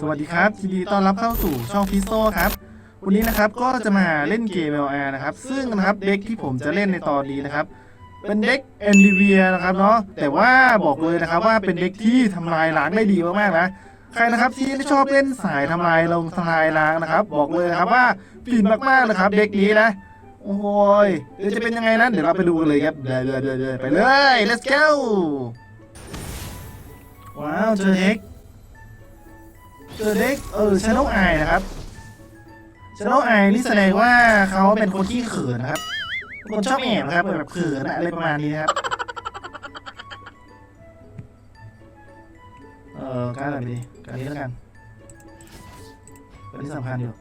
สวัสดีครับยินดีต้อนรับเข้าสู่ช่องพิโซครับ วันนี้นะครับก็จะมาเล่นเกม LR นะครับ ซึ่งนะครับเด็กที่ผมจะเล่นในตอนนี้นะครับ เป็นเด็ก n d v i a นะครับเนาะแต่ว่าบอกเลยนะครับว่าเป็นเด็กที่ทำลายล้างได้ดีมากๆนะใครนะครับที่ชอบเล่นสายทำลายลงทลายล้างนะครับ บอกเลยนะครับว่าฟินมากๆนะครับ เด็กนี้นะโอ้โหยเดี๋ยวจะเป็นยังไงนั้นเดี๋ยวเราไปดูกันเลยครับเดี๋ยวเดี๋ยวเดี๋ยวเดไปเลย let's go ว้าวเจอเด็ก เจอเด็กเออชโนไอนะครับชโนไอนี่แสดงว่าเขาเป็นคนที่เขินนะครับ คนชอบแอบนะครับแบบเขินอะอะไรประมาณนี้นะครับเออการอะไรดีการนี้แล้วกันการนี้สำคัญอยู่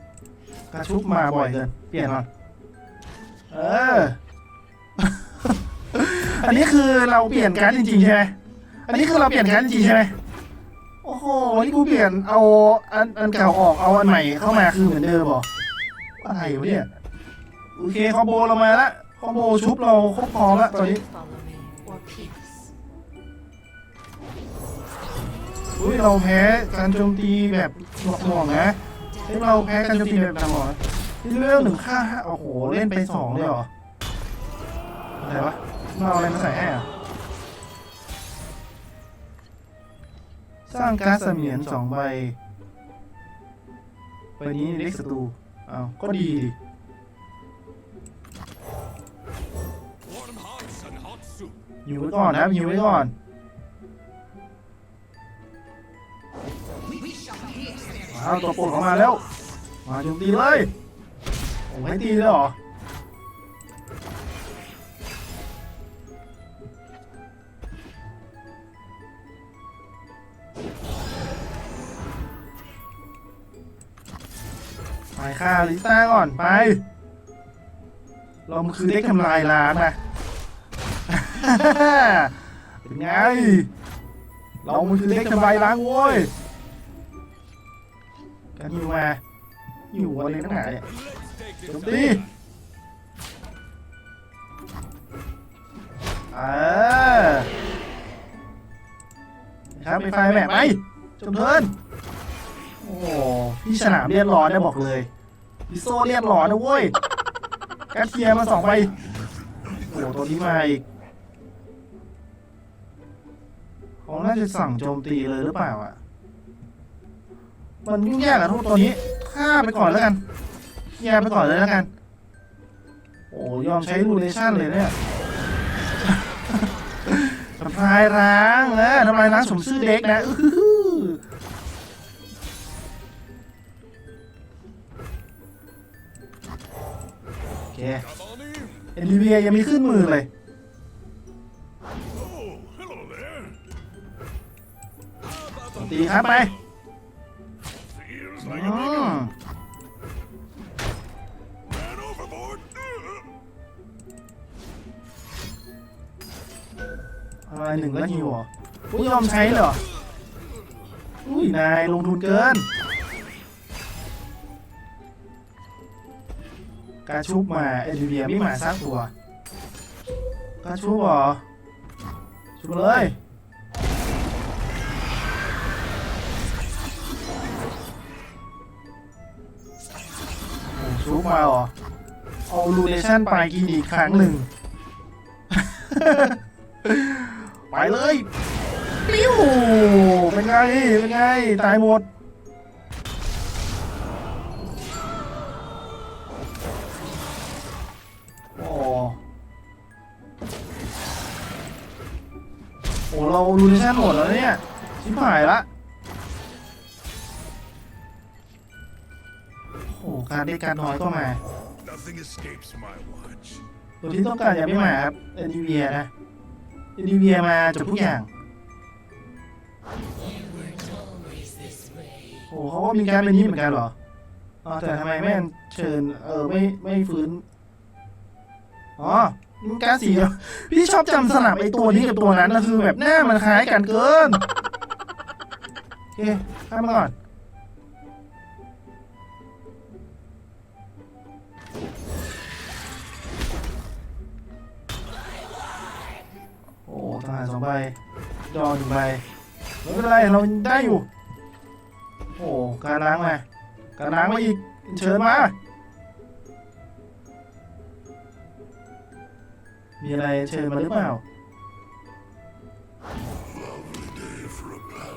กระชุบมาบ่อยเกินเปลี่ยนก่อนเออ อันนี้คือเราเปลี่ยนการดจริงๆใช่ไหมอันนี้คือเราเปลี่ยนการดจริงๆใช่ไหม โอ้โหนี่กูเปลี่ยนเอาอันอันเก่าออกเอาอันใหม่เข้ามาคือเหมือนเดิมเหรออะไรวะเนี่ยโอเคคอมโบเรามาละคอมโบชุบเราครบพร้อมละตอนนี้อุ้ยเราแพ้การโจมตีแบบหน่วงหน่วงๆนะเฮ้ยเราแพ้การโจมตีแบบหน่วงหน่วงนะนี่เลเวลหนึ่งค่าโอ้โหเล่นไปสองเลยเหรออะไรวะเราเอาอะไรมาใส่ให้อะ สร้างก๊าซเสมียนสองใบใบนี้เล็กศัตรูอ้าวก็ดีดิ Warm hearts and hot soup. หิวไว้ก่อนนะครับหิวไว้ก่อนว้าตัวปรดออกมาแล้ว มาโจมตีเลยโอ้ให้ตีเลยเหรอ ฆ่าลิซ่าก่อนไป เรามันคือเด็กทำลายล้างนะ เป็นไง เรามันคือเด็กทำลายล้างโว้ยกันอยู่มา อยู่อะไรนักหนาเนี่ยจมตีเออครับไปไฟแม่ไปจมเทินโอ้โหพี่ฉลามเลียดร้อนนะบอกเลย พี่โซเลียดร้อนนะเว้ยกระเทียมมาสองใบโอ้โหตัวนี้มาอีกเขาน่าจะสั่งโจมตีเลยหรือเปล่าอะ มันยุ่งยากอะทุกตัวนี้ฆ่าไปก่อนแล้วกันเคลียร์ไปก่อนเลยแล้วกัน โอ้ยอมใช้รูเลชั่นเลยเนี่ยทำลายล้างนะทำลายล้างสมชื่อเด็กนะ ลิเวียยังมีขึ้นมือเลยสตีครับไป Feels อื like a big ม one. Man overboard. Uh, อะไรหนึ่งแล้วฮิวเหรออุ้ยอมใช้เหรอ อุ้ย นายลงทุนเกิน การชุบมาเอลิเวียไม่มาสักตัวการชุบเหรอ ชุบเลยโอ้ชุบมาเหรอเอาลูเนชั่นไปกินอีกครั้งหนึ่ง ไปเลยปิ้วเป็นไง เป็นไง ตายหมด เราลูเนชั่นหมดแล้วเนี่ยชิบหายละโอ้โหการได้การน้อยก็มา nothing escapes my watch. ตัวที่ต้องการยังไม่มาครับเอ็นดีเวียนะเอ็นดีเวียมาจบทุกอย่าง โอ้เขาก็มีการเป็นนี้เหมือนกันเหรออ๋อแต่ทำไมไม่อัญเชิญเออไม่ไม่ฟื้น อ๋อ มันกาสีพี่ชอบจำสลับไอ้ตัวนี้กับตัวนั้นนะคือแบบหน้ามันคล้ายกันเกินโอเคข้ามมาก่อนโอ้ทหารสองใบดอหนึ่งใบไม่เป็นไรเราได้อยู่ โอ้การล้างมาการล้างมาอีกเชิญมา มีอะไรเชิญมาหรือเปล่า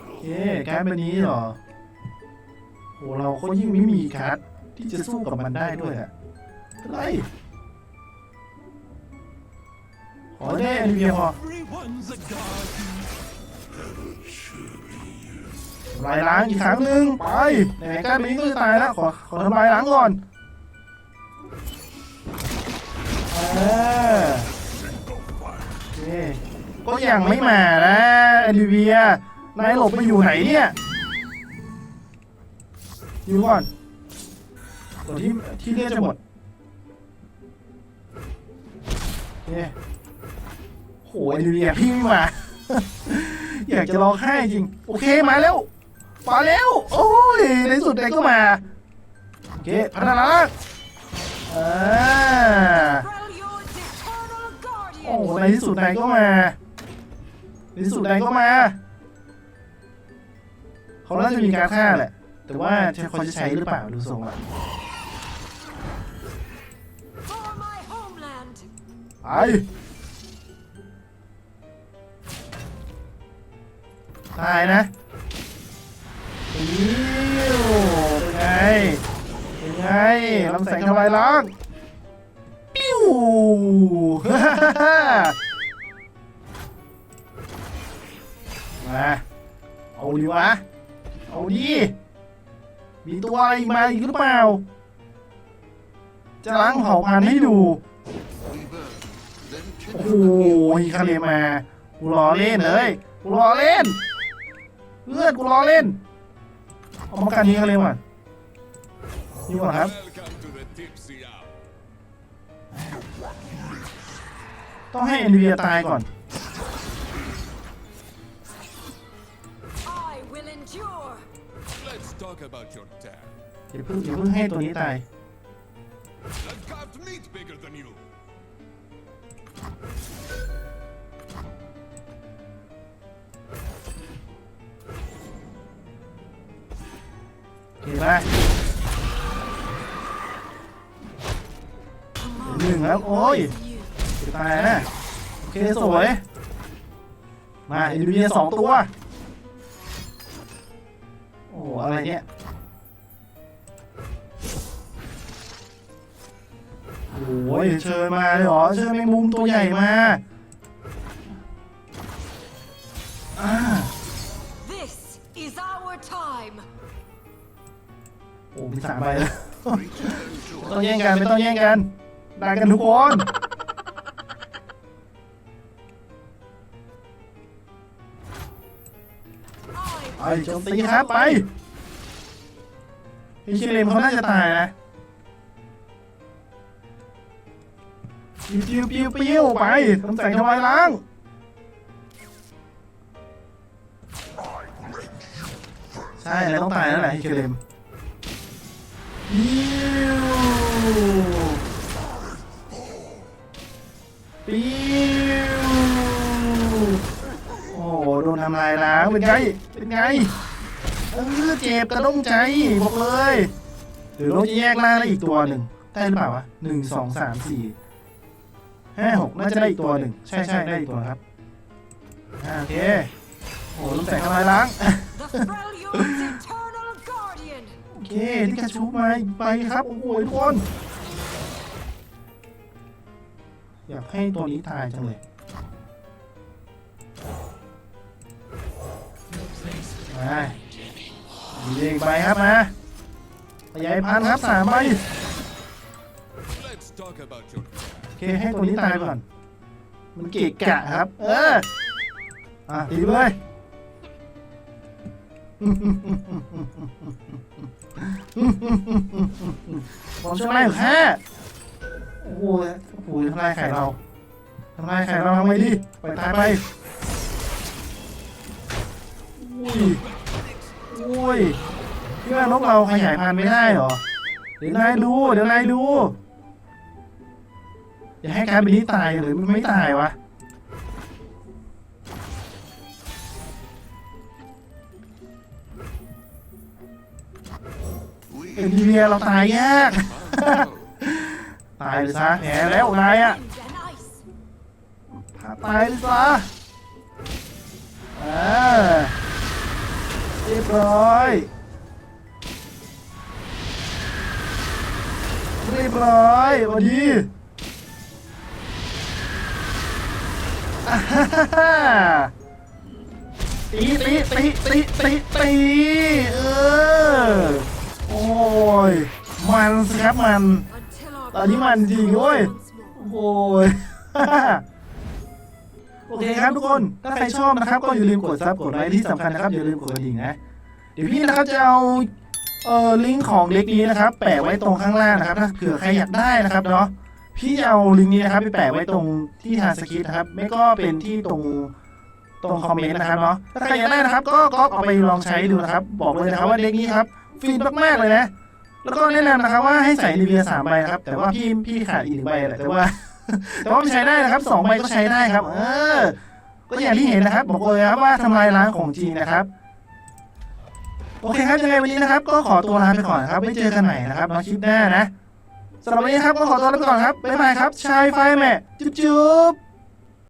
โอเคการ์ดใบนี้เหรอโหเราก็ยิ่งไม่มีการ์ดที่จะสู้กับมันได้ด้วยอะอะไรขอได้อันเดียวพอลายล้างอีกครั้งหนึ่งไปไหนๆการ์ดใบนี้ก็จะตายแล้วขอขอทำลายล้างก่อนเออ ก็ยังไม่มานะแอนดิเวียนายหลบไปอยู่ไหนเนี่ยอยู่ก่อนตัวที่ที่เลือดจะหมดโอเคโหแอนดิเวียพี่ไม่มา อยากจะร้องไห้จริง โอเคมาแล้วมาแล้ว โอ้ยในสุดไหนก็มา โอเคพัฒนาอ่า ในที่สุดนายก็มาในที่สุดนายก็มาเขาน่าจะมีการฆ่าแหละ แต่ว่าเขาจะใช้หรือเปล่าดูทรงละ For my homeland. ไปตายนะปิ้วเป็นไง เป็นไงลำแสงทำลายล้างปิ้ว มาเอาดีวะ เอาดีมีตัวอะไรมาอีกหรือเปล่า จะล้างเผ่าพันธุ์ให้ดู โอ้โหคาเลมา กูรอเล่นเลยกูรอเล่น เลือดกูรอเล่น เอามากันนี้คาเลมานี่ก่อนครับ ต้องให้เอ็นเวียตายก่อน I will endure. Let's talk about your dad. อย่าเพิ่งอย่าเพิ่งให้ตัวนี้ตาย I've carved meat bigger than you. โอเคป่ะหนึ่งแล้ว โอ้ย You. จะ ตายนะโอเคสวย มาเอ็นเวียสองตัว โอ้อะไรเนี่ยโอ้ยเชิญมาเลยเหรอเชิญแมงมุมตัวใหญ่มาอ่า This is our time. โอ้มีสามใบแล้วไม่ต้องแย่งกันไม่ต้องแย่งกันได้กันทุกคน ไป I โจมตีครับไปพี่ชิเลมเขาน่าจะตายนะปิ้วปิ้วปิ้วปิ้วไปทำแสงทำลายล้างใช่แล้วต้องตายแล้วแหละฮิเคเลมปิ้วปิ้วโอ้โหโดนทำลายล้าง เป็นไง เป็นไงเออเจ็บกระด้งใจบอกเลยหรือเราจะแยกล่างได้อีกตัวหนึ่งได้หรือเปล่าวะหนึ่งสองสามสี่ห้าหกน่าจะได้อีกตัวหนึ่งใช่ใช่ได้อีกตัวครับอ่าโอเคโอ้ลำแสงทำลายล้าง the Freljord's eternal guardian. โอเคที่กระชุบมาอีกไปครับโอ้โหทุกคนอยากให้ตัวนี้ตายจังเลย มาดีเองไปครับมาขยายพันธุ์ครับสามใบ Let's talk about your dad. โอเคให้ตัวนี้ตายก่อน มันเกะกะครับ เออ อะตีไปเลยผมช่วยไล่อยู่แค่โอ้โหโอ้โหทำลายไข่เราทำลายไข่เราทำไงดีไปตายไป อุ้ยอุ้ยพี่ว่านกเราขยายพันธุ์ไม่ได้เหรอ เดี๋ยวนายดู เดี๋ยวนายดู อย่าให้การบินนี้ตายหรือมันไม่ตายวะ เอ็นดีเวียเราตายยาก ตายเลยซะแหมแล้วนายอะ Wind and ice. ตายเลยซะอ่า เรียบร้อย เรียบร้อยวัสดีอ่าฮ่าฮ่าฮ่าตีตีตีตีตีตีเออ โอ้ย มันสิครับมัน ตอนนี้มันจริงเว้ย โอ้ย โอเคครับทุกคน ถ้าใครชอบนะครับ ก็อย่าลืมกดซับกดไลค์ที่สำคัญนะครับอย่าลืมกดกระดิ่งนะ เดี๋ยวพี่นะครับจะเอาเอ่อลิงก์ของเด็กนี้นะครับ แปะไว้ตรงข้างล่างนะครับ ถ้าเผื่อใครอยากได้นะครับเนาะ พี่เอาลิงก์นี้นะครับไปแปะไว้ตรงที่ทางสคริปต์นะครับ ไม่ก็เป็นที่ตรงตรงคอมเมนต์นะครับเนาะ ถ้าใครอยากได้นะครับ ก็ก็เอาไปลองใช้ดูนะครับ บอกเลยนะครับว่าเด็กนี้ครับฟินมากๆเลยนะ แล้วก็แนะนำนะครับว่าให้ใส่รีเวียสามใบนะครับ แต่ว่าพี่พี่ขาดอีกหนึ่งใบแหละแต่ว่า แต่ว่ามันใช้ได้นะครับสองใบก็ใช้ได้ครับ เออ ก็อย่างที่เห็นนะครับ บอกเลยครับว่าทำลายล้างของจริงนะครับ โอเคครับยังไงวันนี้นะครับ ก็ขอตัวลาไปก่อนนะครับไว้เจอกันใหม่นะครับในคลิปหน้านะสำหรับวันนี้ครับก็ขอตัวลาไปก่อนครับบ๊ายบายครับชายไฟแม่จุ๊บจุ๊บ